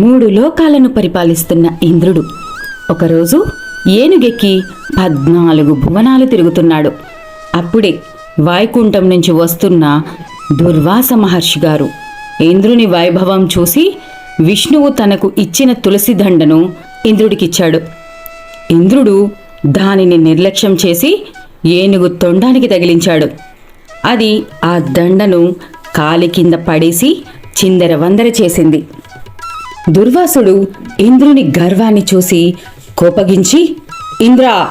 మూడు లోకాలను పరిపాలిస్తున్న ఇంద్రుడు. ఒకరోజు ఏనుగెక్కి పద్నాలుగు భువనాలు తిరుగుతున్నాడు. అప్పుడే వైకుంఠం నుంచి వస్తున్న దుర్వాస మహర్షి గారు ఇంద్రుని వైభవం చూసి విష్ణువు తనకు ఇచ్చిన తులసి దండను ఇంద్రుడికిచ్చాడు. ఇంద్రుడు దానిని నిర్లక్ష్యం చేసి ఏనుగు తొండానికి తగిలించాడు. అది ఆ దండను కాలి కింద పడేసి చిందర వందర చేసింది. దుర్వాసుడు ఇంద్రుని గర్వాన్ని చూసి కోపగించి ఇంద్ర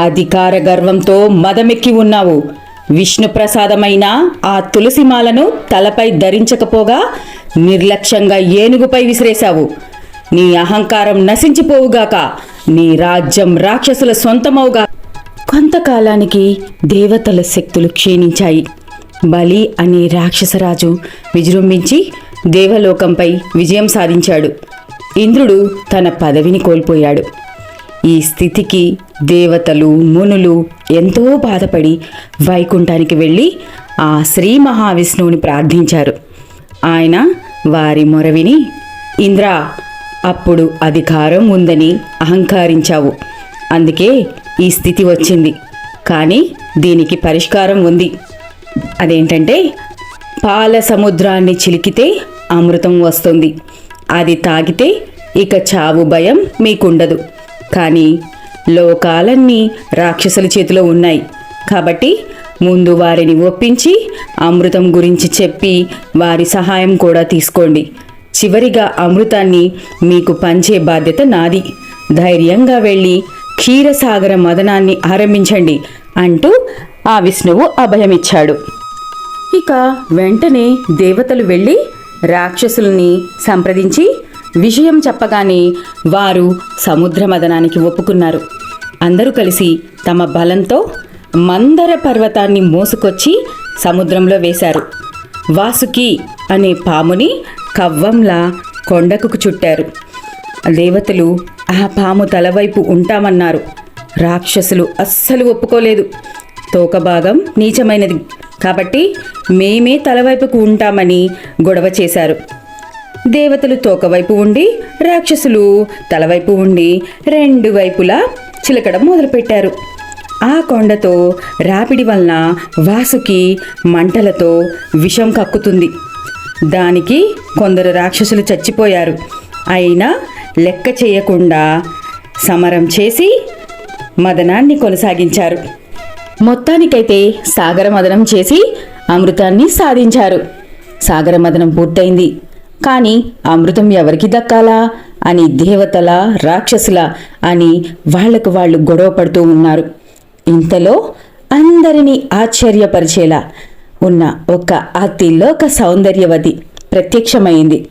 అధికార గర్వంతో మదమెక్కి ఉన్నావు. విష్ణు ప్రసాదమైన ఆ తులసిమాలను తలపై ధరించకపోగా నిర్లక్ష్యంగా ఏనుగుపై విసిరేశావు. నీ అహంకారం నశించిపోవుగాక నీ రాజ్యం రాక్షసుల సొంతమవుగా కొంతకాలానికి దేవతల శక్తులు క్షీణించాయి. బలి అనే రాక్షసరాజు విజృంభించి దేవలోకంపై విజయం సాధించాడు. ఇంద్రుడు తన పదవిని కోల్పోయాడు. ఈ స్థితికి దేవతలు మునులు ఎంతో బాధపడి వైకుంఠానికి వెళ్ళి ఆ శ్రీ మహావిష్ణువుని ప్రార్థించారు. ఆయన వారి మొరవిని ఇంద్ర అప్పుడు అధికారం ఉందని అహంకారించావు. అందుకే ఈ స్థితి వచ్చింది. కానీ దీనికి పరిష్కారం ఉంది. అదేంటంటే పాల సముద్రాన్ని చిలికితే అమృతం వస్తుంది. అది తాగితే ఇక చావు భయం మీకుండదు. కానీ లోకాలన్నీ రాక్షసుల చేతిలో ఉన్నాయి. కాబట్టి ముందు వారిని ఒప్పించి అమృతం గురించి చెప్పి వారి సహాయం కూడా తీసుకోండి. చివరిగా అమృతాన్ని మీకు పంచే బాధ్యత నాది. ధైర్యంగా వెళ్ళి క్షీరసాగర మదనాన్ని ఆరంభించండి అంటూ ఆ విష్ణువు అభయమిచ్చాడు. ఇక వెంటనే దేవతలు వెళ్ళి రాక్షసుల్ని సంప్రదించి విషయం చెప్పగానే వారు సముద్ర మదనానికి ఒప్పుకున్నారు. అందరూ కలిసి తమ బలంతో మందర పర్వతాన్ని మోసుకొచ్చి సముద్రంలో వేశారు. వాసుకి అనే పాముని కవ్వంలా కొండకు చుట్టారు. దేవతలు ఆ పాము తలవైపు ఉంటామన్నారు. రాక్షసులు అస్సలు ఒప్పుకోలేదు. తోక భాగం నీచమైనది. కాబట్టి మేమే తలవైపుకు ఉంటామని గొడవ చేశారు. దేవతలు తోకవైపు ఉండి రాక్షసులు తలవైపు ఉండి రెండు వైపులా చిలకడం మొదలుపెట్టారు. ఆ కొండతో రాపిడి వలన వాసుకి మంటలతో విషం కక్కుతుంది. దానికి కొందరు రాక్షసులు చచ్చిపోయారు. అయినా లెక్క చేయకుండా సమరం చేసి మదనాన్ని కొనసాగించారు. మొత్తానికైతే సాగర మదనం చేసి అమృతాన్ని సాధించారు. సాగర మదనం పూర్తయింది. కానీ అమృతం ఎవరికి దక్కాలా? అని దేవతల రాక్షసుల అని వాళ్ళకు వాళ్ళు గొడవ పడుతూ ఉన్నారు. ఇంతలో అందరినీ ఆశ్చర్యపరిచేలా ఉన్న ఒక అతిలోక సౌందర్యవతి ప్రత్యక్షమైంది.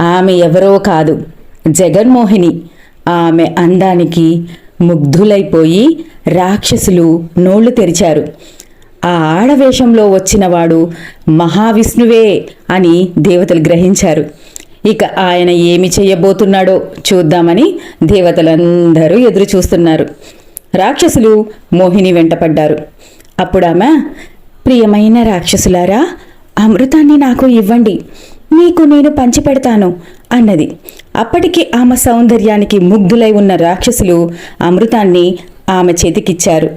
ఆమె ఎవరో కాదు జగన్మోహిని. ఆమె అందానికి ముగ్ధులైపోయి రాక్షసులు నోళ్ళు తెరిచారు. ఆ ఆడవేషంలో వచ్చినవాడు మహావిష్ణువే అని దేవతలు గ్రహించారు. ఇక ఆయన ఏమి చేయబోతున్నాడో చూద్దామని దేవతలందరూ ఎదురు చూస్తున్నారు. రాక్షసులు మోహిని వెంటపడ్డారు అప్పుడామా ప్రియమైన రాక్షసులారా అమృతాన్ని నాకు ఇవ్వండి. మీకు నేను పంచిపెడతాను అన్నది. అప్పటికి ఆమె సౌందర్యానికి ముగ్ధులై ఉన్న రాక్షసులు అమృతాన్ని ఆమె చేతికిచ్చారు.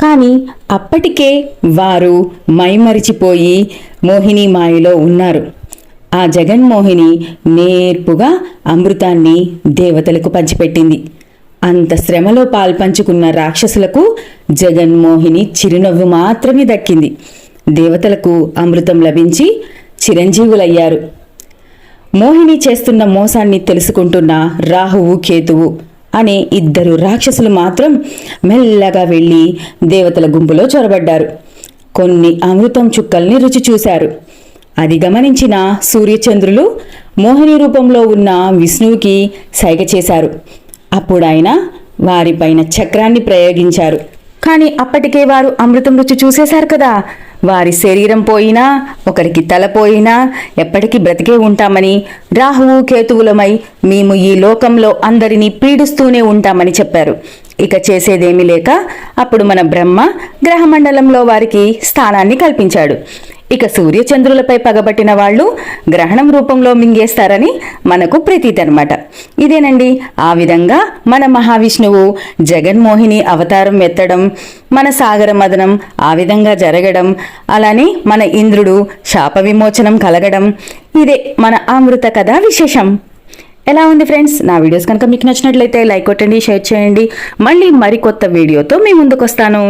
కానీ అప్పటికే వారు మైమరిచిపోయి మోహిని మాయలో ఉన్నారు. ఆ జగన్మోహిని నేర్పుగా అమృతాన్ని దేవతలకు పంచిపెట్టింది. అంత శ్రమలో పాల్పంచుకున్న రాక్షసులకు జగన్మోహిని చిరునవ్వు మాత్రమే దక్కింది. దేవతలకు అమృతం లభించి చిరంజీవులయ్యారు. మోహిని చేస్తున్న మోసాన్ని తెలుసుకుంటున్న రాహువు కేతువు అనే ఇద్దరు రాక్షసులు మాత్రం మెల్లగా వెళ్ళి దేవతల గుంపులో చొరబడ్డారు. కొన్ని అమృతం చుక్కల్ని రుచి చూశారు. అది గమనించిన సూర్యచంద్రులు మోహిని రూపంలో ఉన్న విష్ణువుకి సైగ చేశారు. అప్పుడు ఆయన వారిపైన చక్రాన్ని ప్రయోగించారు. కానీ అప్పటికే వారు అమృతం రుచి చూసేశారు కదా. వారి శరీరం పోయినా ఒకరికి తల పోయినా ఎప్పటికీ బ్రతికే ఉంటామని రాహువు కేతువులమై మేము ఈ లోకంలో అందరినీ పీడిస్తూనే ఉంటామని చెప్పారు. ఇక చేసేదేమీ లేక అప్పుడు మన బ్రహ్మ గ్రహమండలంలో వారికి స్థానాన్ని కల్పించాడు. ఇక సూర్యచంద్రులపై పగబట్టిన వాళ్ళు గ్రహణం రూపంలో మింగేస్తారని మనకు ప్రతీతి అనమాట ఇదేనండి? ఆ విధంగా మన మహావిష్ణువు జగన్మోహిని అవతారం ఎత్తడం మన సాగర మదనం ఆ విధంగా జరగడం అలానే మన ఇంద్రుడు శాప విమోచనం కలగడం ఇదే మన అమృత కథ విశేషం. ఎలా ఉంది ఫ్రెండ్స్? నా వీడియోస్ కనుక మీకు నచ్చినట్లయితే లైక్ కొట్టండి షేర్ చేయండి. మళ్ళీ మరికొత్త వీడియోతో మీ ముందుకు వస్తాను